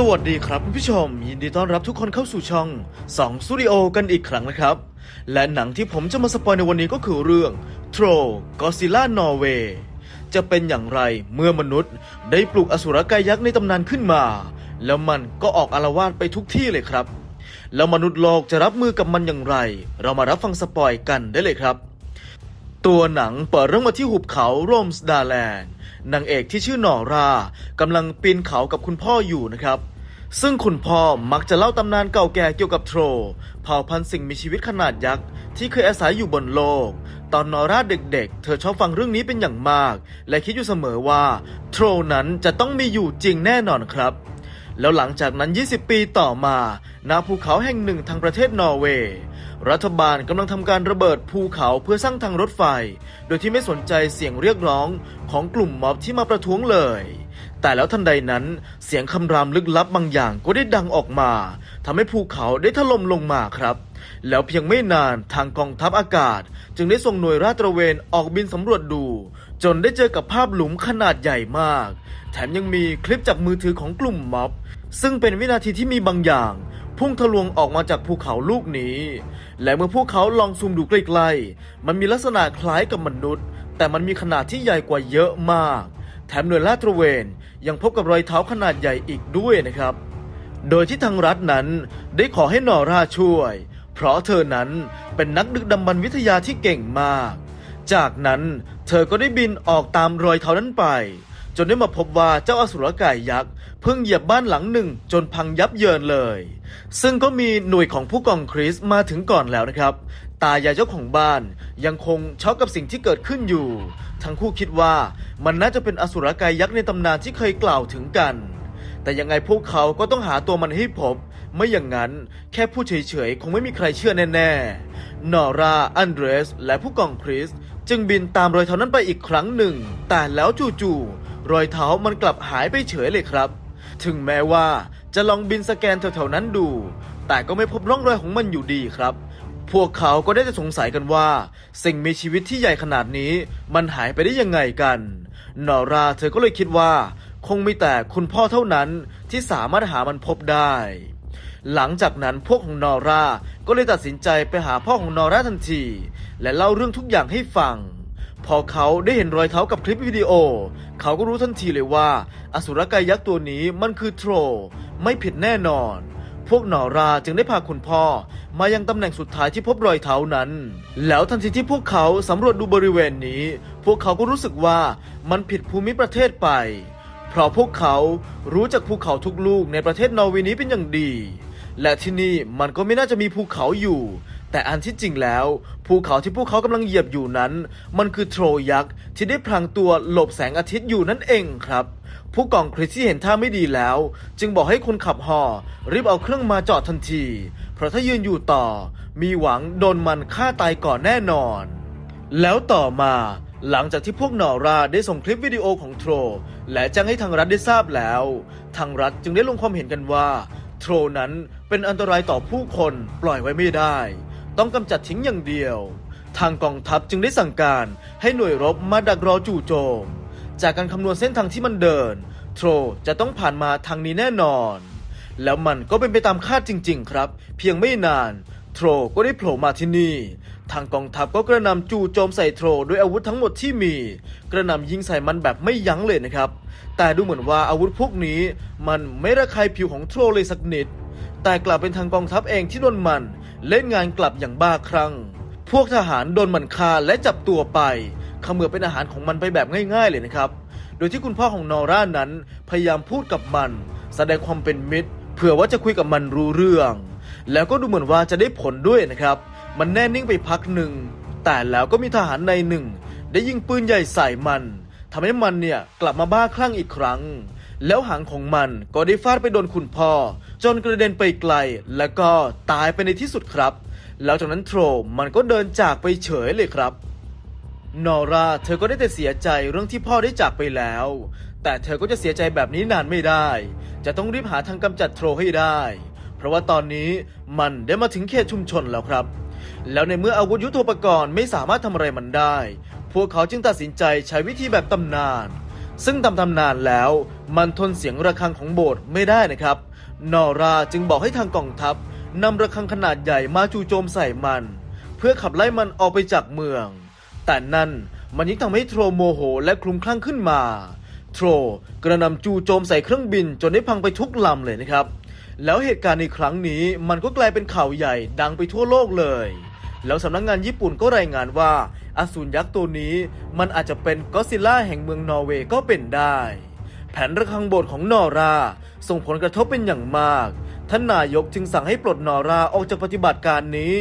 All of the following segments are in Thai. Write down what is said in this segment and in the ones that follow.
สวัสดีครับคุณผู้ชม ยินดีต้อนรับทุกคนเข้าสู่ช่อง2สตูดิโอกันอีกครั้งนะครับ และหนังที่ผมจะมาสปอยในวันนี้ก็คือเรื่อง t r o l Godzilla Norway จะเป็นอย่างไรเมื่อมนุษย์ ได้ปลุกอสุรกายยักษ์ในตำนานขึ้นมา แล้วมันก็ออกอาละวาดไปทุกที่เลยครับ แล้วมนุษย์โลกจะรับมือกับมันอย่างไร เรามารับฟังสปอยกันได้เลยครับ ตัวหนังเปิดเรื่องมาที่หุบเขาโรมสดาแลนด์ นางเอกที่ชื่อหนอรากำลังปีนเขากับคุณพ่ออยู่นะครับ ซึ่งคุณพ่อมักจะเล่าตำนานเก่าแก่เกี่ยวกับโทรเผ่าพันธุ์สิ่งมีชีวิตขนาดยักษ์ที่เคยอาศัยอยู่บนโลก ตอนนอราเด็กๆ เธอชอบฟังเรื่องนี้เป็นอย่างมาก และคิดอยู่เสมอว่าโทรนั้นจะต้องมีอยู่จริงแน่นอนครับ แล้วหลังจากนั้น 20 ปีต่อมาณภูเขาแห่งหนึ่งทางประเทศนอร์เวย์ รัฐบาลกำลังทำการระเบิดภูเขาเพื่อสร้างทางรถไฟ โดยที่ไม่สนใจเสียงเรียกร้องของกลุ่มม็อบที่มาประท้วงเลย แต่แล้วทันใดนั้นเสียงคำรามลึกลับบางอย่างก็ได้ดังออกมาทำให้ภูเขาได้ถล่มลงมาครับ แล้วเพียงไม่นานทางกองทัพอากาศ จึงได้ส่งหน่วยราดตระเวนออกบินสำรวจดู จนได้เจอกับภาพหลุมขนาดใหญ่มาก แถมยังมีคลิปจากมือถือของกลุ่มม็อบ ซึ่งเป็นวินาทีที่มีบางอย่าง พุ่งทะลวงออกมาจากภูเขาลูกนี้ และเมื่อพวกเขาลองซูมดูใกล้ๆ มันมีลักษณะคล้ายกับมนุษย์ แต่มันมีขนาดที่ใหญ่กว่าเยอะมาก แถมหน่วยลาดตระเวนยังพบกับรอยเท้าขนาดใหญ่อีกด้วยนะครับ โดยที่ทางรัฐนั้นได้ขอให้นอร่าช่วย เพราะเธอนั้นเป็นนักดึกดำบรรพ์วิทยาที่เก่งมาก จากนั้นเธอก็ได้บินออกตามรอยเท้านั้นไปจนได้มาพบว่าเจ้าอสุรกายยักษ์ เพิ่งเหยียบบ้านหลังหนึ่งจนพังยับเยินเลย ซึ่งก็มีหน่วยของผู้กองคริสมาถึงก่อนแล้วนะครับ ตายายเจ้าของบ้านยังคงช็อกกับสิ่งที่เกิดขึ้นอยู่ ทั้งคู่คิดว่ามันน่าจะเป็นอสุรกายยักษ์ในตำนานที่เคยกล่าวถึงกัน แต่ยังไงพวกเขาก็ต้องหาตัวมันให้พบ ไม่อย่างนั้นแค่พูดเฉยๆ คงไม่มีใครเชื่อแน่ๆนอร่าอันเดรส และผู้กองคริสจึงบินตามรอยเท้านั้นไปอีกครั้งหนึ่ง แต่แล้วจู่ๆ รอยเท้ามันกลับหายไปเฉยเลยครับ ถึงแม้ว่าจะลองบินสแกนแถวๆนั้นดู แต่ก็ไม่พบร่องรอยของมันอยู่ดีครับ พวกเขาก็ได้จะสงสัยกันว่า สิ่งมีชีวิตที่ใหญ่ขนาดนี้ มันหายไปได้ยังไงกัน นอราเธอก็เลยคิดว่า คงมีแต่คุณพ่อเท่านั้นที่สามารถหามันพบได้ หลังจากนั้นพวกของนอราก็เลยตัดสินใจไปหาพ่อของนอราทันที และเล่าเรื่องทุกอย่างให้ฟัง พอเขาได้เห็นรอยเท้ากับคลิปวิดีโอ เขาก็รู้ทันทีเลยว่า อสุรกายยักษ์ตัวนี้มันคือโทร ไม่ผิดแน่นอน พวกหนอราจึงได้พาคุณพ่อ มายังตำแหน่งสุดท้ายที่พบรอยเท้านั้น แล้วทันทีที่พวกเขาสำรวจดูบริเวณนี้ พวกเขาก็รู้สึกว่ามันผิดภูมิประเทศไป เพราะพวกเขารู้จักภูเขาทุกลูกในประเทศนอร์เวย์นี้เป็นอย่างดี และที่นี่มันก็ไม่น่าจะมีภูเขาอยู่ แต่อันที่จริงแล้ว ภูเขาที่พวกเขากำลังเหยียบอยู่นั้น มันคือโทรยักษ์ที่ได้พลางตัวหลบแสงอาทิตย์อยู่นั่นเองครับ ผู้กองคริสที่เห็นท่าไม่ดีแล้ว จึงบอกให้คนขับฮอรีบเอาเครื่องมาจอดทันที เพราะถ้ายืนอยู่ต่อ มีหวังโดนมันฆ่าตายก่อนแน่นอน แล้วต่อมาหลังจากที่พวกนอราได้ส่งคลิปวิดีโอของโทร และแจ้งให้ทางรัฐได้ทราบแล้ว ทางรัฐจึงได้ลงความเห็นกันว่า โทรนั้นเป็นอันตรายต่อผู้คนปล่อยไว้ไม่ได้ ต้องกำจัดทิ้งอย่างเดียว ทางกองทัพจึงได้สั่งการให้หน่วยรบมาดักรอจู่โจม จากการคำนวณเส้นทางที่มันเดิน โทรจะต้องผ่านมาทางนี้แน่นอน แล้วมันก็เป็นไปตามคาดจริง ๆ ครับ เพียงไม่นานโทรก็ได้โผล่มาที่นี่ ทางกองทัพก็กระหนำจู่โจมใส่โทรด้วยอาวุธทั้งหมดที่มี กระหนำยิงใส่มันแบบไม่ยั้งเลยนะครับ แต่ดูเหมือนว่าอาวุธพวกนี้ มันไม่ระคายผิวของโทรเลยสักนิด แต่กลับเป็นทางกองทัพเองที่โดนมัน เล่นงานกลับอย่างบ้าคลั่ง พวกทหารโดนมันฆ่าและจับตัวไปเขมือเป็นอาหารของมันไปแบบง่ายๆเลยนะครับ โดยที่คุณพ่อของนอร่านั้นพยายามพูดกับมัน แสดงความเป็นมิตร เผื่อว่าจะคุยกับมันรู้เรื่อง แล้วก็ดูเหมือนว่าจะได้ผลด้วยนะครับ มันแน่นิ่งไปพักหนึ่ง แต่แล้วก็มีทหารในหนึ่ง ได้ยิงปืนใหญ่ใส่มันทำให้มันเนี่ยกลับมาบ้าคลั่งอีกครั้ง แล้วหางของมันก็ได้ฟาดไปโดนคุณพ่อ จนกระเด็นไปไกล แล้วก็ตายไปในที่สุดครับ แล้วจากนั้นโทรมันก็เดินจากไปเฉยเลยครับนอร่าเธอก็ได้แต่เสียใจเรื่องที่พ่อได้จากไปแล้ว แต่เธอก็จะเสียใจแบบนี้นานไม่ได้ จะต้องรีบหาทางกำจัดโทรให้ได้ เพราะว่าตอนนี้มันได้มาถึงเขตชุมชนแล้วครับ แล้วในเมื่ออาวุธยุทโธปกรณ์ไม่สามารถทำอะไรมันได้ พวกเขาจึงตัดสินใจใช้วิธีแบบตำนาน ซึ่งตามตำนานแล้ว มันทนเสียงระฆังของโบสถ์ไม่ได้นะครับ นอราจึงบอกให้ทางกองทัพนำระฆังขนาดใหญ่มาจู่โจมใส่มัน เพื่อขับไล่มันออกไปจากเมือง แต่นั่นมันยิ่งทำให้โทรโมโหและคลุ้มคลั่งขึ้นมาโทรกระนำจู่โจมใส่เครื่องบินจนได้พังไปทุกลำเลยนะครับ แล้วเหตุการณ์ในครั้งนี้มันก็กลายเป็นข่าวใหญ่ดังไปทั่วโลกเลย แล้วสำนักงงานญี่ปุ่นก็รายงานว่า อสูรยักษ์ตัวนี้มันอาจจะเป็นก็ซิลล่าแห่งเมืองนอร์เวย์ก็เป็นได้ แผนระฆังโบสถ์ของนอราส่งผลกระทบเป็นอย่างมาก ท่านนายกจึงสั่งให้ปลดนอราออกจากปฏิบัติการนี้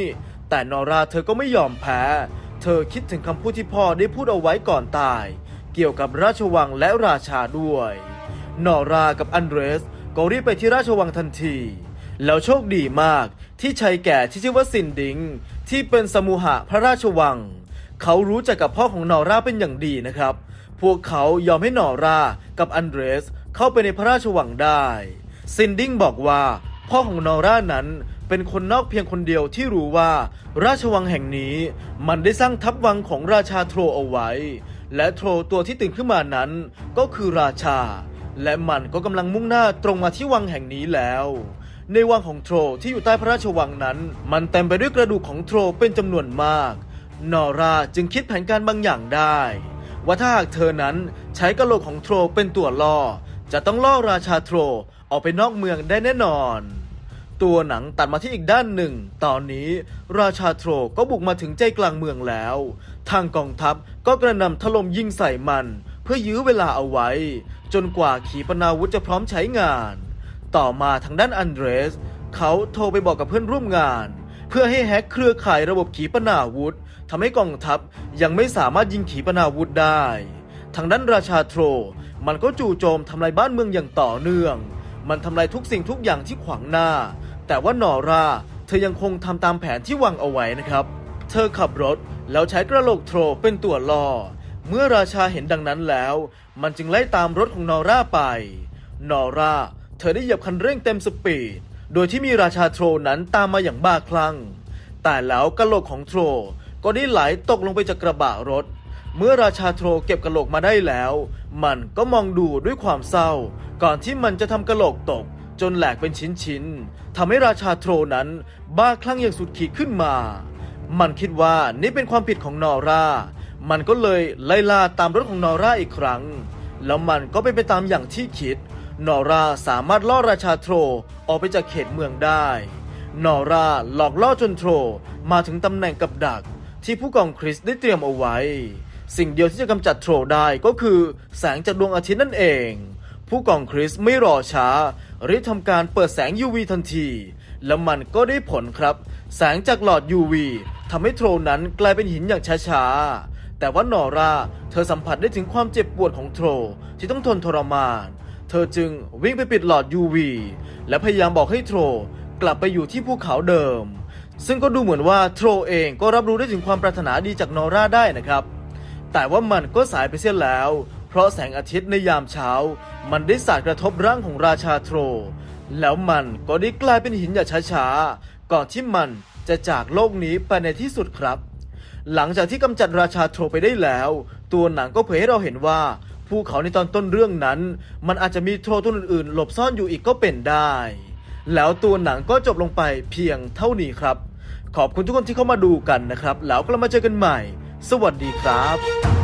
แต่นอราเธอก็ไม่ยอมแพ้ เธอคิดถึงคำพูดที่พ่อได้พูดเอาไว้ก่อนตาย เกี่ยวกับราชวังและราชาด้วย นอรากับอันเดรสก็รีบไปที่ราชวังทันที แล้วโชคดีมากที่ชายแก่ที่ชื่อว่าซินดิง ที่เป็นสมุหะพระราชวัง เขารู้จักกับพ่อของนอร่าเป็นอย่างดีนะครับ พวกเขายอมให้นอร่ากับอันเดรสเข้าไปในพระราชวังได้ ซินดิงบอกว่า พ่อของนอร่านั้นเป็นคนนอกเพียงคนเดียวที่รู้ว่า ราชวังแห่งนี้มันได้สร้างทัพวังของราชาโทรเอาไว้ และโทรตัวที่ตื่นขึ้นมานั้นก็คือราชา และมันก็กำลังมุ่งหน้าตรงมาที่วังแห่งนี้แล้ว ในวังของโทรที่อยู่ใต้พระราชวังนั้น มันเต็มไปด้วยกระดูกของโทรเป็นจำนวนมาก นอราจึงคิดแผนการบางอย่างได้ ว่าถ้าหากเธอนั้นใช้กระโหลกของโทรเป็นตัวล่อ จะต้องล่อราชาโทรออกไปนอกเมืองได้แน่นอน ตัวหนังตัดมาที่อีกด้านหนึ่ง ตอนนี้ราชาโทรก็บุกมาถึงใจกลางเมืองแล้ว ทางกองทัพก็กระนำถล่มยิงใส่มัน เพื่อยื้อเวลาเอาไว้ จนกว่าขีปนาวุธจะพร้อมใช้งาน ต่อมาทางด้านอันเดรส เขาโทรไปบอกกับเพื่อนร่วมงาน เพื่อให้แฮกเครือข่ายระบบขีปนาวุธทำให้กองทัพยังไม่สามารถยิงขีปนาวุธได้ ทางด้านราชาโทร มันก็จู่โจมทำลายบ้านเมืองอย่างต่อเนื่อง มันทำลายทุกสิ่งทุกอย่างที่ขวางหน้า แต่ว่านอราเธอยังคงทำตามแผนที่วางเอาไว้นะครับ เธอขับรถแล้วใช้กระโหลกโทรเป็นตัวล่อ เมื่อราชาเห็นดังนั้นแล้ว มันจึงไล่ตามรถของนอราไป นอราเธอได้เหยียบคันเร่งเต็มสปีด โดยที่มีราชาโทรนั้นตามมาอย่างบ้าคลั่ง แต่แล้วกระโหลกของโทรก็ได้ไหลตกลงไปจากกระบะรถ เมื่อราชาโทรเก็บกระโหลกมาได้แล้ว มันก็มองดูด้วยความเศร้า ก่อนที่มันจะทำกระโหลกตก จนแหลกเป็นชิ้นๆทำให้ราชาโทรนั้นบ้าคลั่งอย่างสุดขีดขึ้นมา มันคิดว่านี่เป็นความผิดของนอรามันก็เลยไล่ล่าตามรถของนอราอีกครั้ง แล้วมันก็เป็นไปตามอย่างที่คิด นอราสามารถล่อราชาโทรออกไปจากเขตเมืองได้ นอราหลอกล่อจนโทรมาถึงตำแหน่งกับดักที่ผู้กองคริสได้เตรียมเอาไว้ สิ่งเดียวที่จะกำจัดโทรได้ก็คือแสงจากดวงอาทิตย์นั่นเอง ผู้กองคริสไม่รอช้ารีบทำการเปิดแสง UV ทันที แล้วมันก็ได้ผลครับ แสงจากหลอด UV ทำให้โทรนั้นกลายเป็นหินอย่างช้าๆแต่ว่านอราเธอสัมผัสได้ถึงความเจ็บปวดของโทรที่ต้องทนทรมาน เธอจึงวิ่งไปปิดหลอด UV และพยายามบอกให้โทรกลับไปอยู่ที่ภูเขาเดิม ซึ่งก็ดูเหมือนว่าโทรเองก็รับรู้ได้ถึงความปรารถนาดีจากนอร่าได้นะครับ แต่ว่ามันก็สายไปเสียแล้ว เพราะแสงอาทิตย์ในยามเช้า มันได้สาดกระทบร่างของราชาโทร แล้วมันก็ได้กลายเป็นหินอย่าช้าๆ ก่อนที่มันจะจากโลกนี้ไปในที่สุดครับ หลังจากที่กำจัดราชาโทรไปได้แล้ว ตัวหนังก็เผยให้เราเห็นว่า ภูเขาในตอนต้นเรื่องนั้น มันอาจจะมีโทรตัวอื่นๆ หลบซ่อนอยู่อีกก็เป็นได้ แล้วตัวหนังก็จบลงไปเพียงเท่านี้ครับ ขอบคุณทุกคนที่เข้ามาดูกันนะครับ แล้วก็เรามาเจอกันใหม่ สวัสดีครับ